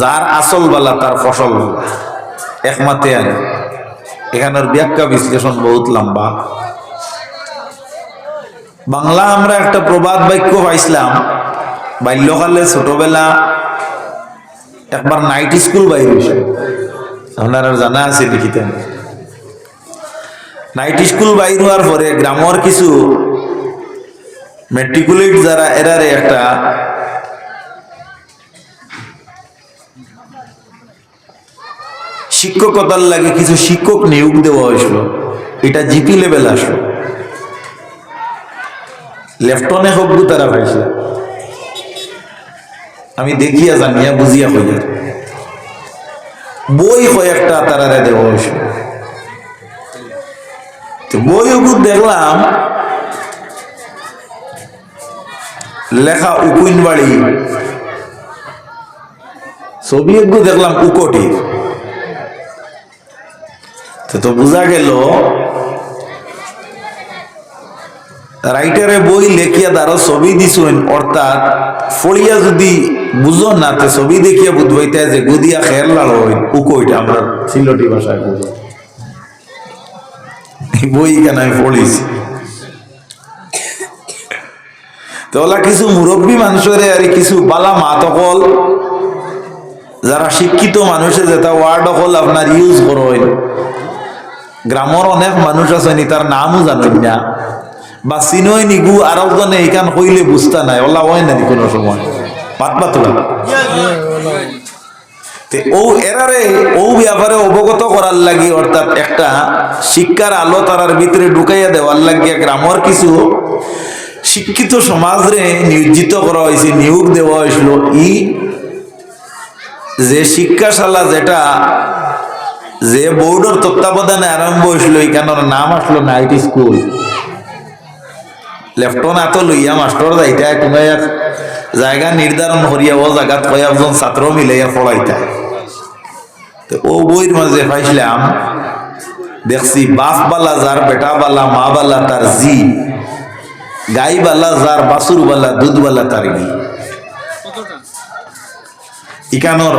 যার আসল বালা তার ফসল একমাতে আনে এখানের ব্যাখ্যা বিশ্লেষণ বহুত লম্বা। বাংলা আমরা একটা প্রবাদ বাক্য পাইছিলাম। বাল্যকালে ছোটবেলা একবার নাইট স্কুল বাইর হয়েছে। আপনার আর জানা আছে লিখিতেন নাইট স্কুল বাইর হওয়ার পরে গ্রামের কিছু মেট্রিকুলেট যারা এরারে একটা শিক্ষকতার লাগে কিছু শিক্ষক নিয়োগ দেওয়া হয়েছিল। এটা জিপি লেভেল আসলো। লেফটনে হোক তারা হয়েছে আমি দেখিয়া জানিয়া বুঝিয়া হইয়া বই কয়েকটা তারারে দেওয়া হয়েছিল বই ওগুলো দেখলাম, লেখা উকুইন বাড়ি ছবি দেখলাম উকটির তো তো বোঝা গেল রাইটারে বই লেখিয়া তারও ছবি দিছেন অর্থাৎ ফড়িয়া যদি বুঝো না, তো ছবি দেখিয়া বুঝবাইতে যে গুদিয়া খেয়াল লাল হইন। উকইটা আমরা সিলটি ভাষায় বুঝো। বই কেন আমি পড়িছি? তো ওলা কিছু মুরব্বী মানুষের আর কিছু বালা মাতকল, যারা শিক্ষিত মানুষে যেটা ওয়ার্ড অকল আপনার ইউজ করেন গ্রামের অনেক মানুষ আছে নি তার নামও জানেন না। বা চিনই নিগু আর জনে এইখান কইলে বুঝতা নাই ওলা হয় না কোনো সময়। পাত পাতলা ও এরারে ও ব্যাপারে অবগত করার লাগি অর্থাৎ একটা শিক্ষার আলো তারার ভিতরে ঢুকাইয়া দেওয়ার লাগিয়া গ্রামের কিছু শিক্ষিত সমাজরে নিয়োজিত করা হয়েছে নিয়োগ দেওয়া হয়েছিল ই যে শিক্ষাশালা যেটা যে বোর্ডের তত্ত্বাবধানে আরম্ভ হয়েছিল এখানের নাম আসলো নাইট স্কুল। লেফটন এত লইয়া মাস্টর যাইতা তুমি এক জায়গা নির্ধারণ করিয়া ও জায়গাত কয়েকজন ছাত্র মিলাইয়া পড়াইতা। তো ও বইয়ের মাঝে পাইছিলাম, দেখছি বাপ বালা যার, বেটা বালা, মা বালা তার জি, গাই বালা যার বাসুর বালা, দুধ বালা তার গি ইকানোর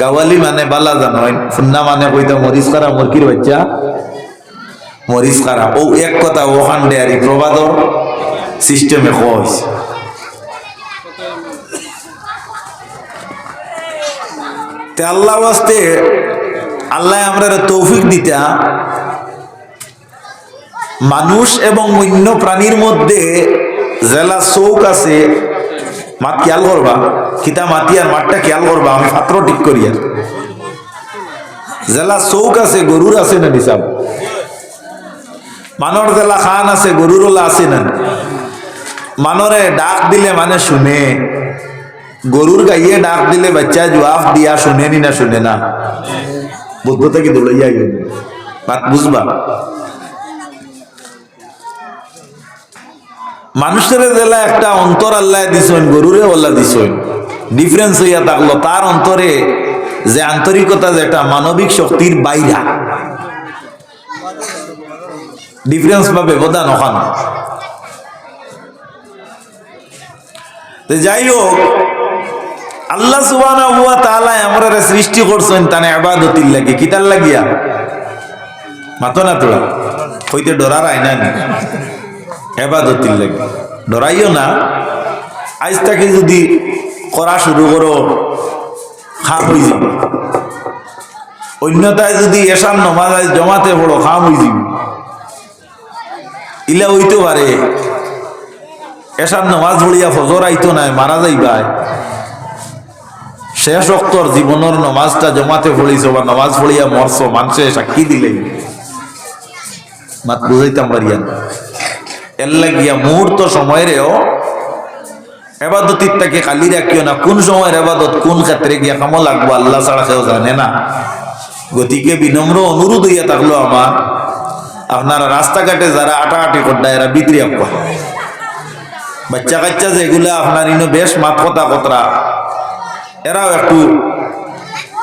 গাওয়ালি মানে বালা জানয় ফুন্না মানে কইতা মরিচ খারা মুরগির বাচ্চা। মরিচ খারা ও এক কথা ওখান ডেয়ারি প্রবাদর সিস্টেমে কইস তে আল্লাহ ওয়াস্তে আল্লাহ আমরা তৌফিক দিতা। মানুষ এবং অন্য প্রাণীর মধ্যে জেলা চৌক আছে। মাত খেয়াল করবা। কিতা মাতি আর মাঠটা খেয়াল করবা, আমি পাত্র ঠিক করি আর। জেলা চৌক আছে গরুর আছে না নিসাব মানর জেলা খান আছে গরুর ওলা আছে না মানরে ডাক দিলে মানে শুনে। গরুর গাইয়ে ডাক দিলে, বাচ্চা জবাব দিয়া, শুনে নি না শুনে না? বুদ্ধ থেকে দৌড়াইয়া গেল বুঝবা। মানুষের জেলা একটা অন্তর আল্লাহ দিছেন গরুরে আল্লাহ দিছেন। ডিফারেন্স হইয়া থাকল, তার অন্তরে যে আন্তরিকতা যেটা মানবিক শক্তির বাইরা। ডিফারেন্স বা ব্যবধান ওখানে যাই হোক, আল্লাহ সুবানা হুয়া তাআলা আমরা সৃষ্টি করছেন তানে আবাদতির লাগে। কিতার লাগিয়া? মাতো না তোরা? হইতে ডরার আইনা নি এবাদতির লাগে। ডরাইও না। আজ তাকে যদি করা শুরু করো। খাম হয়ে যাবে। অন্যতায় যদি এসার নমাজ জমাতে পড়ো, খাম হয়ে যাবে। ইলা হইতে পারে। এসার নমাজ পড়িয়া ফজর আইতো নাই, মারা যাইবাই। শেষ অক্তর জীবনের নমাজটা জমাতে পড়িছ বা নমাজ পড়িয়া মরছ, মানুষে সাক্ষী দিলে। মাত বুঝাইতাম পারিয়া এর লাগিয়া মুহূর্ত সময়েরও এবাদতির তাকে খালি রাখিও না। কোন সময়ের এবাদত, কোন ক্ষেত্রে গিয়া কামো লাগবো, আল্লাহ ছাড়া কেউ জানে না। গতিকে বিনম্র অনুরোধ হইয়া থাকল আমার। আপনারা রাস্তাঘাটে যারা আটাআটি করডা এরা বিক্রি আপ্পা বাচ্চা কাচ্চা যেগুলা আপনার ইনো বেশ মাত কথা কতরা, এরাও একটু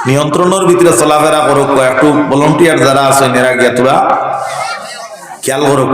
নিয়ন্ত্রণের ভিতরে চলাফেরা করুক, একটু ভলন্টিয়ার যারা আছেন, এরা গিয়া তোরা খেয়াল করুক।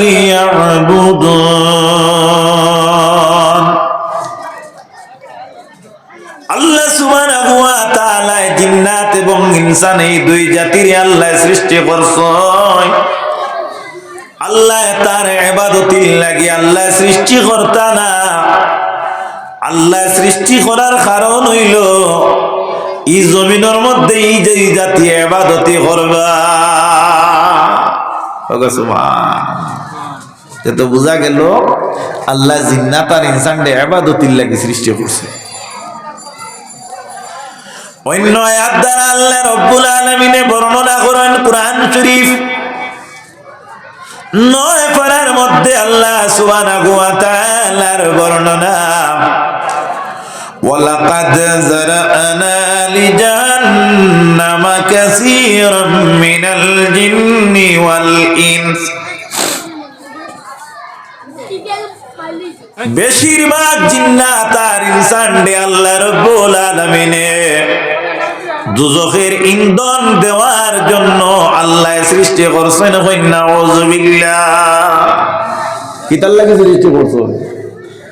লিয়াবুদুন। আল্লাহ সুবহানাহু আল্লাহ সৃষ্টি করছেন। আল্লাহ তার এবাদতির লাগি আল্লাহ সৃষ্টি করতা না। আল্লাহ সৃষ্টি করার কারণ হইল এই জমিনের মধ্যে এই যে জাতি এবাদতি করবা। তো বোঝা গেল, আল্লাহ জিন্নাত আর ইনসানডে আবাদতির লাগে সৃষ্টি করছে। অন্য আয়াত দ্বারা আল্লাহ রব্বুল আলমিনে বর্ণনা করেন কোরআন শরীফ। নয় পারার মধ্যে আল্লাহ সুবানা গুয়াতালার বর্ণনা। ওয়ালাকাদ জারানা লিজা لجهنم كثيرا من الجن والإنس বেশিরভাগ জিন্নাত আর ইনসান ডে আল্লাহ রব্বুল আলামিনে দুজখের ইন্ধন দেওয়ার জন্য আল্লাহ সৃষ্টি করছেন কন্যা ওজবিল্লা কিতার লাগে সৃষ্টি করছো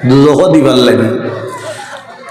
দুজখ দিবার লাগে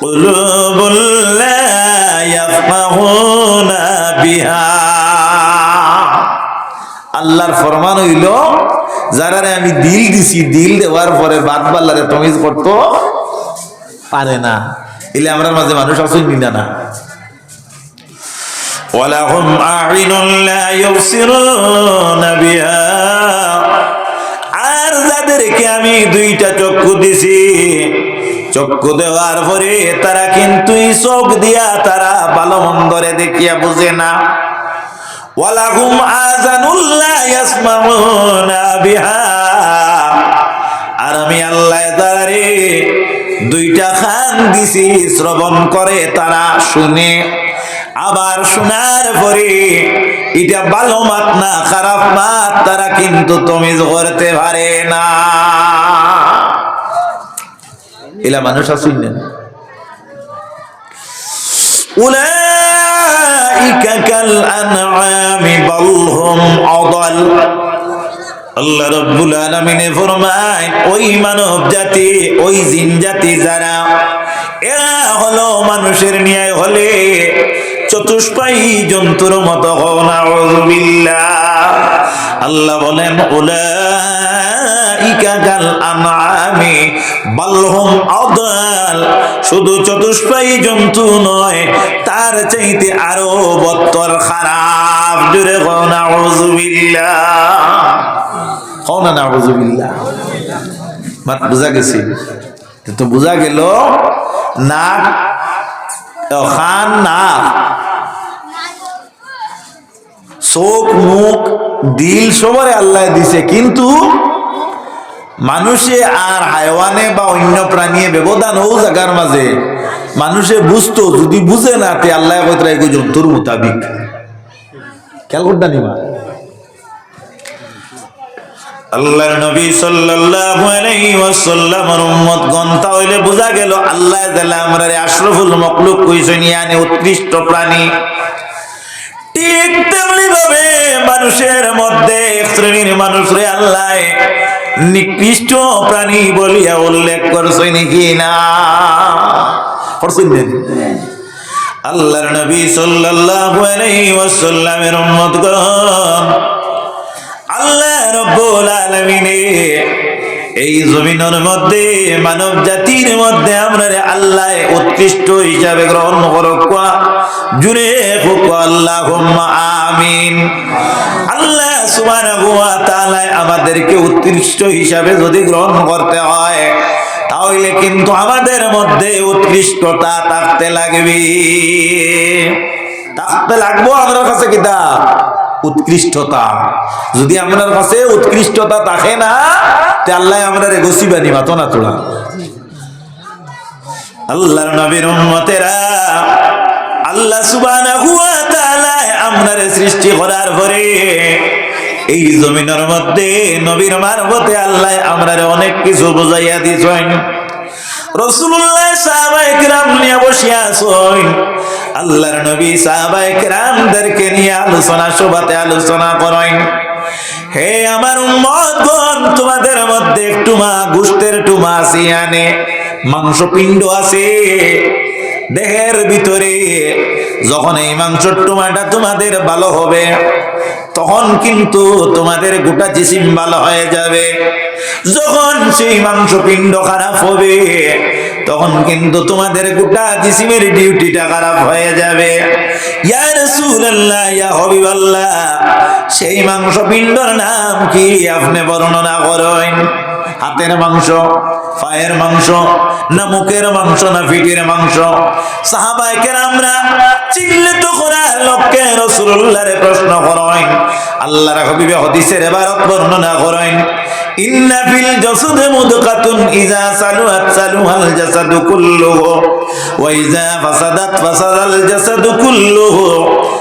লাহুম কুলুবুল লা ইয়াফকাহুনা বিহা আল্লাহর ফরমান হইল যারারে আমি দিল দিছি দিল দেওয়ার পরে বাদ বাল্লারে তমিজ করতো পারে না এলে আমরা মাঝে মানুষ আসুন না ولهم أعين لا يبصرون بها আর যাদেরকে আমি দুইটা চক্ষু দিছি চক্ষু দেওয়ার পরে তারা কিন্তু চোখ দিয়া তারা ভালো মন্দরে দেখিয়া বুঝে না। বিহা। আর আমি আল্লাহ তারে দুইটা খান দিছি, শ্রবণ করে তারা শুনে। আবার শোনার পরে এটা ভালো মাত না, খারাপ মাত, তারা কিন্তু তমিজ করতে পারে না। এলা মানুষ আসুন না। উলাইকা কাল আনআমি বাল আদাল। আল্লাহ ওই মানব জাতি, ওই জিন জাতি যারা মানুষের ন্যায় হলে চতুষ্পায়ী জন্তুর মতো আল্লাহ বলেন শুধু চতুষ্পায়ী জন্তু নয়, তার চাইতে আরও বত্তর খারাপ। জুড়ে মাত বুঝা গেছে? তো বুঝা গেল নাক চোখ, মুখ, দিল সবরে আল্লাহ দিছে, কিন্তু মানুষে আর হায়ওয়ানে বা অন্য প্রাণীয়ে ব্যবধান ও জায়গার মাঝে মানুষে বুঝতো, যদি বুঝে না, তে আল্লাহ জন্তুর মোতাবিক। খেয়াল করতা নিবা নবী হইলে গেল, আল্লাহ উৎকৃষ্ট প্রাণী। ঠিক তেমনি ভাবে মানুষের মধ্যে এক শ্রেণির মানুষরে আল্লাহ নিকৃষ্ট প্রাণী বলিয়া উল্লেখ করছেন কি না করছেন? আল্লাহর নবী সাল্লাল্লাহু আলাইহি ওয়াসাল্লামের উম্মতগণ, আল্লাহ রব্বুল আলামিনে এই জমিনের মধ্যে, মানব জাতির মধ্যে আমরা আল্লাহ উৎকৃষ্ট হিসাবে গ্রহণ করক জুড়ে আল্লাহ আমিন। আল্লাহ আমাদেরকে উৎকৃষ্ট হিসাবে যদি গ্রহণ করতে হয়, তাহলে কিন্তু আমাদের মধ্যে উৎকৃষ্টতা থাকতে লাগবে। থাকতে লাগবো আমাদের কাছে কিতাব। উৎকৃষ্টতা। যদি আপনার কাছে উৎকৃষ্টতা থাকে না, তে আল্লাহ আমরা গসিবানি মাতো না তোলা আল্লাহর নবীর উম্মতেরা, আল্লাহ সুবহানাহু ওয়া তাআলা আমরারে সৃষ্টি করার পরে এই জমিনের মধ্যে, নবীর মারফতে আল্লাহ আমরারে অনেক কিছু বুঝাইয়া দিছেন। রসুল্লাহ সাহাবায়ে কিরাম নিয়ে বসিয়া আছেন। আল্লাহর নবী সাহাবায়ে কেরামদেরকে নিয়ে আলোচনা, সভাতে আলোচনা করেন। হে আমার উম্মতগণ, তোমাদের মধ্যে টুমা গুস্তের টুমা আছে আনে মাংস পিণ্ড আছে, দেহের ভিতরে যখন এই মাংসর টুমাটা তোমাদের ভালো হবে, তখন কিন্তু তোমাদের গোটা জিসিম ভালো হয়ে যাবে। যখন সেই মাংস পিণ্ড খারাপ হবে, তখন কিন্তু তোমাদের গোটা জিসিমের ডিউটিটা খারাপ হয়ে যাবে। ইয়া রাসূলুল্লাহ, ইয়া হাবিবাল্লাহ, সেই মাংস পিণ্ডর নাম কি আপনি বর্ণনা করেন? হাতের মাংস। পায়ের মাংস, না মুখের মাংস, না পিঠের মাংস। সাহাবাইকের আমরা চিহ্নিত করার লক্ষ্যে রসুল্লাহরে প্রশ্ন করেন, আল্লাহর হবিবে হদিসের এবারত বর্ণনা করেন, ইন্না ফিল জাসাদে মুদকাতুন ইজা সালুহাত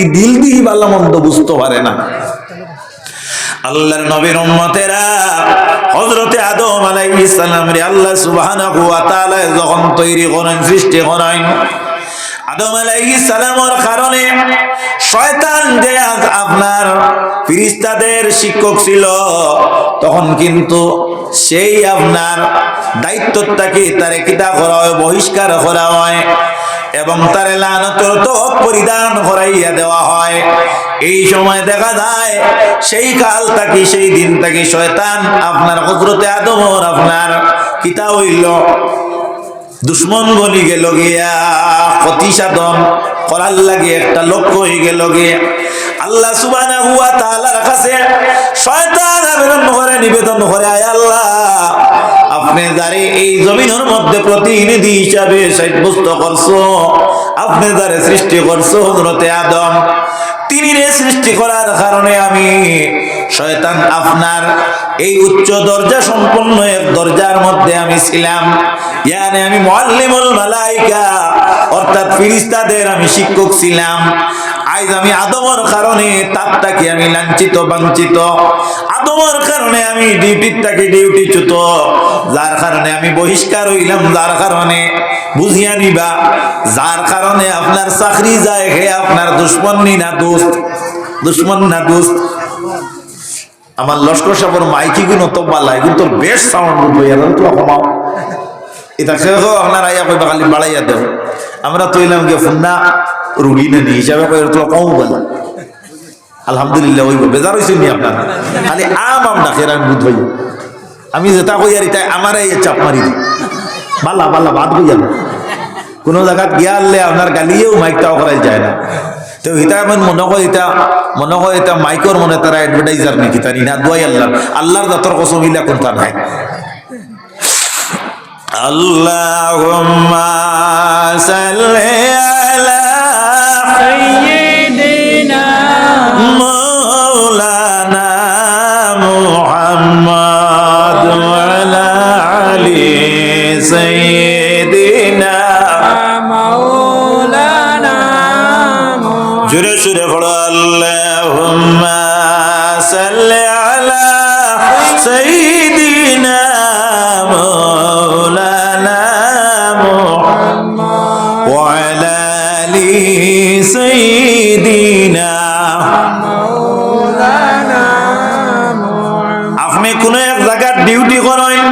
এই দিল দিয়ে ভালো মন্দ বুঝতে পারে না। আল্লাহর নবীর উম্মতেরা হযরতে আদম আলাইহিস সালাম রে আল্লাহ সুবহানাহু ওয়া তাআলা যখন তৈরি করেন, সৃষ্টি করেন আদম আলাইহিস সালামের কারণে শয়তান যে আপনার ফিরিস্তাদের শিক্ষক ছিল, তখন কিন্তু সেই আপনার দায়িত্বটাকে তারে কিতা করা হয়, বহিষ্কার করা হয় এবং তার লানতর তো পরিধান করাইয়া দেওয়া হয়। এই সময় দেখা যায়, সেই কাল থাকি, সেই দিন থাকি শয়তান আপনার হজরতে আদমর আপনার কিতা হইল দুশ্মন বলি গেল গিয়া ক্ষতি সাধন করার লাগে একটা লক্ষ্য হয়ে গেল গিয়া। আল্লাহ সুবানা হুয়া তাহলে কাছে শয়তান আবেদন করে নিবেদন করে, আয় আল্লাহ আপনি যারে এই জমিনের মধ্যে প্রতিনিধি হিসাবে সাব্যস্ত করছ, আপনি সৃষ্টি করছ হযরতে আদম, তিনি রে সৃষ্টি করার কারণে আমি শয়তান আপনার এই উচ্চ দরজা সম্পন্ন এক দরজার মধ্যে আমি ছিলাম। ইয়ানে আমি মুআল্লিমুল মালাইকা, অর্থাৎ ফিরিস্তাদের আমি শিক্ষক ছিলাম। আজ আমি আদমর কারণে তাপটাকে আমি লাঞ্ছিত, বাঞ্ছিত। আদমর কারণে আমি ডিউটিটাকে ডিউটিচ্যুত। যার কারণে আমি বহিষ্কার হইলাম, যার কারণে বুঝিয়া নিবা, যার কারণে আপনার চাকরি যায় হে আপনার দুশ্মন না দোস্ত, দুশ্মন না দোস্ত। আমার লস্কর সাহেবের মাইকি গুলো তো বালাই, কিন্তু বেশ সাউন্ড এখন তো কমাও এটা খেয়ে আপনার আইয়া খালি বাড়াইয়া দেও। আমরা তো এলাম গিয়ে ফোন না রুগী না নি হিসাবে কই তো কম বলে আলহামদুলিল্লাহ ওই বেজার হয়েছেন নি আপনার? খালি আম আম না খেরান বুধ আমি যেটা কই আর তাই আমার এই চাপ মারি বাদ না কোনো জায়গাত গিয়া আনলে আপনার গালিয়েও মাইকটাও করাই যায় না। তো এটা এমন মনে হয় এটা মনে এটা মাইকর মনে তারা অ্যাডভার্টাইজার নাকি তার ইনা দুয়াই আল্লাহ আল্লাহর কসম নাই? সাল্লি مولانا محمد وعلى علي سيدنا مولانا جري جري اللهم صل على سيدنا مولانا محمد وعلى علي سيدنا আপনি কোন এক জায়গার ডিউটি করেন?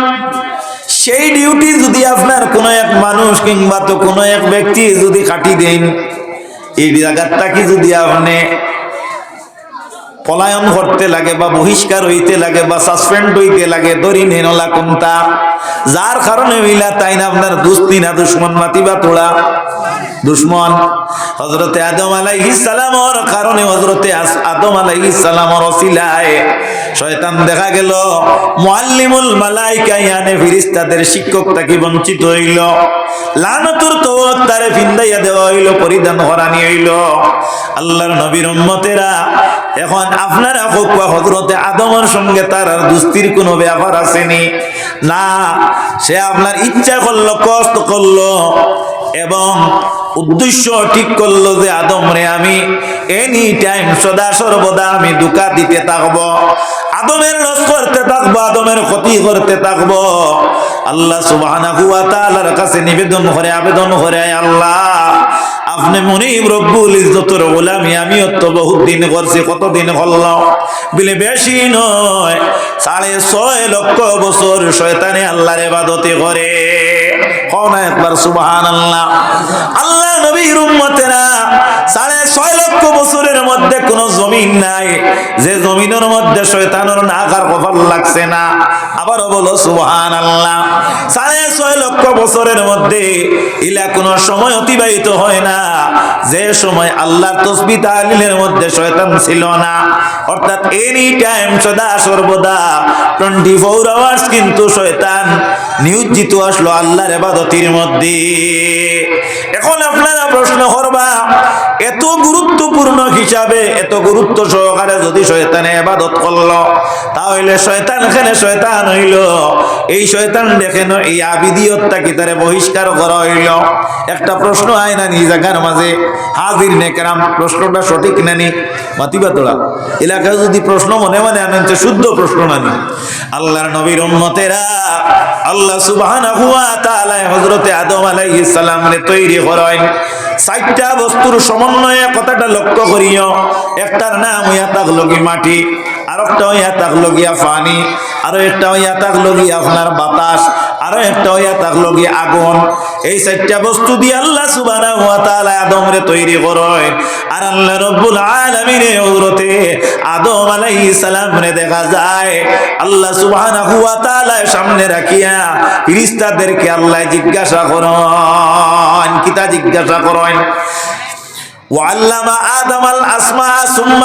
সেই ডিউটি যদি আপনার কোন এক মানুষ কিংবা তো কোন এক ব্যক্তি যদি কাটি দেন, এই জায়গাটা কি যদি আপনি পলায়ন করতে লাগে বা বহিষ্কার হইতে লাগে বা সাসপেন্ড হইতে লাগে দরি নেনলা কোনটা যার কারণে হইলা তাই না আপনার দুস্তি না দুশ্মন মাতিবা তোলা? দুশ্মন হজরতে আদম আলাইহিস সালামর কারণে হজরতে আদম আলাইহিস সালামর ওসিলায় শয়তান দেখা গেল। মুআল্লিমুল মালাইকা ইয়ানে ফেরেশতাদের শিক্ষক তাকে বঞ্চিত হইল। লানতুর তওরাত তারে ফিন্দাইয়া দেওয়া হইল, পরিধান করানি হইল। আল্লাহর নবীর উম্মতেরা এখন আপনারা হোক বা হজরতে আদমের সঙ্গে তার আর দুস্তির কোনো ব্যাপার আসেনি। না, সে আপনার ইচ্ছা করল, কষ্ট করল। এবং উদ্দেশ্য ঠিক করল যে, আদম রে আমি এনি টাইম সদা সর্বদা আমি দুকা দিতে থাকব, আদমের রস করতে থাকব, আদমের ক্ষতি করতে থাকব। আল্লাহ সুবহানাহু কাছে নিবেদন করে, আবেদন করে আল্লাহ, আপনি মনিব রব্বুল ইজ্জতের গোলামি আমি তো বহুত দিন করছি, কতদিন করলাম? বিলে, বেশি নয়, সাড়ে ছয় লক্ষ বছর শয়তানে আল্লাহর ইবাদতে করে। একবার সুবহান আল্লাহ আল্লাহ নবীর উম্মতেরা সাড়ে ছয় লক্ষ বছরের মধ্যে কোনো জমিন নাই। যে জমিনের মধ্যে শয়তানের নাকার কপাল লাগছে না। আবারও বলো সুবহান আল্লাহ সাড়ে ছয় লক্ষ বছরের মধ্যে ইলা কোন সময় অতিবাহিত হয় না। যে সময় আল্লাহর তসবি তাহলিলের মধ্যে শয়তান ছিল না। অর্থাৎ এনি টাইম সদা সর্বদা টোয়েন্টি ফোর আওয়ার্স কিন্তু শয়তান নিয়োজিত আসলো আল্লাহর এবাদতির মধ্যে। এখন আপনারা প্রশ্ন করবা এত গুরুত্বপূর্ণ হিসাবে এত গুরুত্ব সহকারে যদি শয়তানে এবাদত করল, তাহলে শয়তান এখানে শয়তান হইল? এই শয়তান দেখেন এই আবিদিয়তটা কি তারে বহিষ্কার করা হইল? একটা প্রশ্ন আয় না নিজ জায়গার মাঝে? হাজির নেকেরাম প্রশ্নটা সঠিক নানি মাতিবা তোলা। এলাকায় যদি প্রশ্ন মনে মনে আনেন শুদ্ধ প্রশ্ন নানি আল্লাহর নবীর উম্মতেরা আল্লাহ তাআলা হযরতে আদম আলাইহিস সালাম তৈরি করেন। চারটা বস্তুর সমন্বয়ে কথাটা লক্ষ্য করিও। একটার নাম হইয়া থাকল কি মাটি আর একটা হইয়া থাকল গিয়া পানি আরও একটা হইয়া থাকল গিয়া আপনার বাতাস। আরও একটা হইয়া থাকল গিয়া আগুন। এই চারটা বস্তু দিয়ে আল্লাহ সুবহানাহু ওয়া তাআলা আদম রে তৈরি করেন। আর আল্লাহ রব্বুল আলামিন হযরতে আদম আলাইহিস সালাম রে দেখা যায়। আল্লাহ সুবহানাহু ওয়া তাআলা সামনে রাখিয়া ফেরেশতাদেরকে আল্লাহ জিজ্ঞাসা করেন, কিতা জিজ্ঞাসা করেন? وعلم آدم الأسماء ثم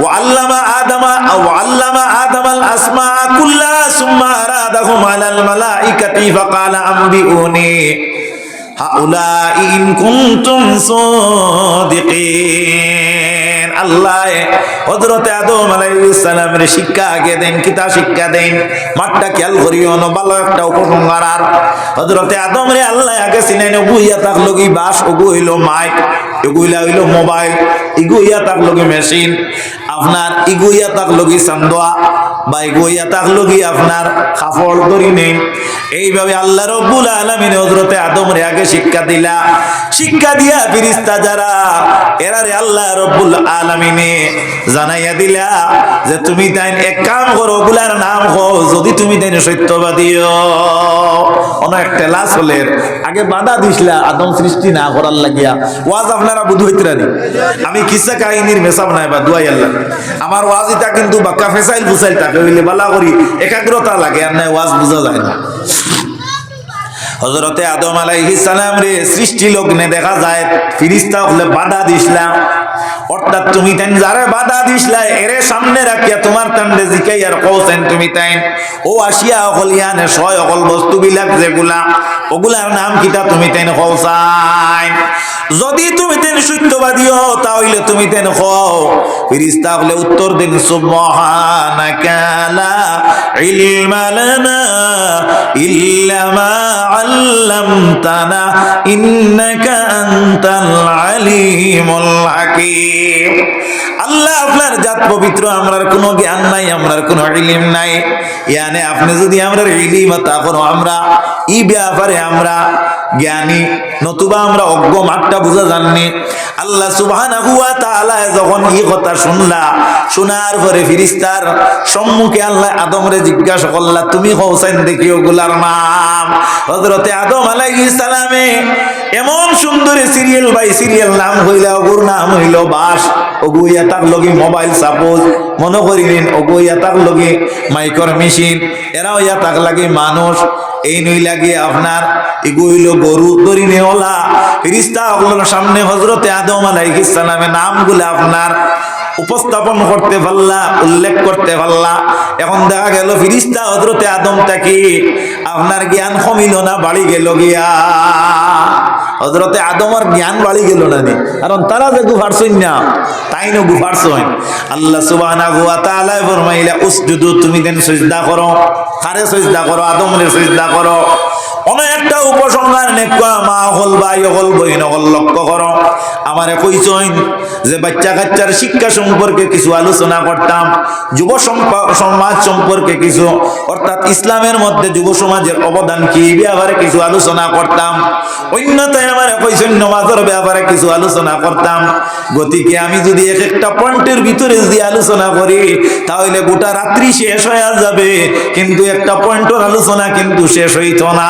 وعلم آدم وعلم آدم الأسماء كلها ثم أرادهم على الملائكة فقال أنبئوني هؤلاء إن كنتم صادقين আল্লাহ হযরতে আদম আলাইহিস সালামের শিক্ষা আগে দেন কিতা শিক্ষা দেন মাঠটা খেয়াল করিও না ভালো একটা উপসংহার আর হযরতে আদম রে আল্লাহ আগে চিনাই না বুইয়া থাকলো কি বাস ওগু হইলো মাইক এগুলা হইল মোবাইল। ইগুইয়া তাক লগে মেশিন। আপনার ইগুইয়া তাক লগে চান্দোয়া। বা ইগুইয়া থাকল কি আপনার? কাপড় ধরি নেই। এইভাবে আল্লাহ রব্বুল আলামিন হযরতে আদম রে আগে শিক্ষা দিলা। শিক্ষা দিয়া ফিরিস্তা যারা এরা রে আল্লাহ রব্বুল আলামিনে জানাইয়া দিলা যে তুমি তাই এক কাম করো, ওগুলার নাম হো যদি তুমি তাই সত্যবাদীও অনেক টেলা চলের আগে বাধা দিছিলা, আদম সৃষ্টি না করার লাগিয়া। ওয়াজ আপনারা বুধ হইতে রানি আমি কিসা কাহিনীর মেসাব নাই বা দুয়াই আল্লাহ। আমার ওয়াজ এটা কিন্তু বাক্কা ফেসাইল ফুসাইল থাকে। হইলে বালা করি, একাগ্রতা লাগে, আর নাই ওয়াজ বোঝা যায় না। হজরতে আদম সালাম রে সৃষ্টি লগ্নে দেখা যায়, ফিরিস্তা হলে বাধা দিছিলাম অর্থাৎ তুমি তাই যারে বাধা দিসলা এরে সামনে রাখিয়া তোমার তান্ডে জিকাই আর কৌছেন তুমি তাই ও আসিয়া অকল ইয়ানে ছয় অকল বস্তু বিলাক যেগুলা, ওগুলার নাম কিতা তুমি তাই কৌসাই যদি তুমি তেন সত্যবাদী হও, তাহলে তুমি তেন হও ফিরিস্তা হলে উত্তর দিন, সুবহানাকা লা ইলমা লানা ইল্লা মা আল্লামতানা, ইন্নাকা আনতাল আলিমুল হাকিম। আল্লাহ আপনার জাত পবিত্র, আমরার কোনো জ্ঞান নাই, আমরার কোনো ইলিম নাই। ইয়ানে আপনি যদি আমরা ইলিম তা করো আমরা, ই ব্যাপারে আমরা জ্ঞানী, নতুবা আমরা অজ্ঞ, মাঠটা জাননি আল্লাহ যখন কথা শুনলা, শোনার পরে ফিরিস্তার সম্মুখে আল্লাহ আদমরে জিজ্ঞাসা করলা, তুমি হোসেন দেখি ওগুলার নাম? হযরতে আদম আলাইহিস সালামে এমন সুন্দরী সিরিয়াল বাই সিরিয়াল নাম হইলা ওগুর নাম হইল বাস। ওগুইয়া তাক লগি মোবাইল সাপোজ মনে করিলেন ওগুইয়া তাক লগি মাইকর মেশিন এরাও ইয়া তাক লাগে মানুষ। এই নই লাগে আপনার এগু হইল গরু। দরিনে ওলা ফিরিস্তা ওগুলোর সামনে হজরতে আদম আলাইহিস সালামের নামগুলো আপনার উপস্থাপন করতে পারলা উল্লেখ করতে পারলা এখন দেখা গেল ফিরিস্তা হজরতে আদম তাকে আপনার জ্ঞান কমিল না, বাড়ি গেল গিয়া। হজরতে আদমার জ্ঞান বাড়ি গেল না নি? কারণ তারা যে গুফার না তাই না গুফার সৈন আল্লাহ সুবাহ ফরমাইলা, উসজুদু, তুমি দেন সিজদা করো। কারে সিজদা করো? আদমরে সিজদা করো। অনেক একটা উপসংহার মা হল হল লক্ষ্য করো। যে বাচ্চা কাচ্চার শিক্ষা সম্পর্কে কিছু আলোচনা করতাম, যুব সমাজ সম্পর্কে কিছু, অর্থাৎ ইসলামের মধ্যে যুব সমাজের অবদান কি ব্যাপারে কিছু আলোচনা করতাম। অন্যথায় আমার কইছেন নমাজের ব্যাপারে কিছু আলোচনা করতাম। গতিকে আমি যদি এক একটা পয়েন্টের ভিতরে যদি আলোচনা করি, তাহলে গোটা রাত্রি শেষ হয়ে যাবে, কিন্তু একটা পয়েন্টের আলোচনা কিন্তু শেষ হইত না।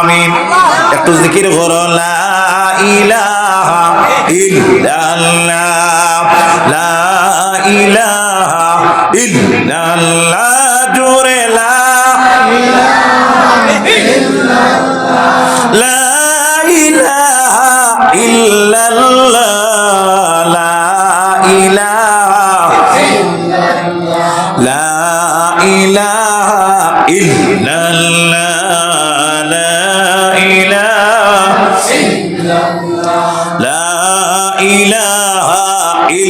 আমিন। একটু জিকির করো, লা ইলাহা ইল্লাল্লাহ, লা ইলাহা ইল্লাল্লাহ, জোরে লা ইলাহা ইল্লাল্লাহ লা ইলাহা লা ইলাহা ইল্লাল্লাহ লা ইলাহা ইল্লাল্লাহ।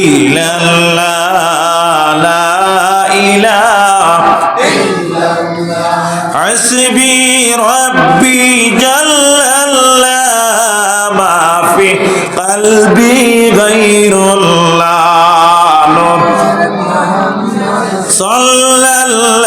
إلا الله لا إله حسبي ربي جل الله ما في قلبي غير الله صلى الله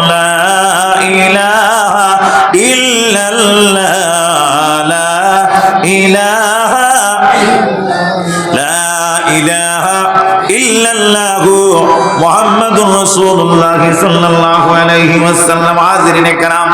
محمد رسول الله صلى الله عليه وسلم حاضرين کرام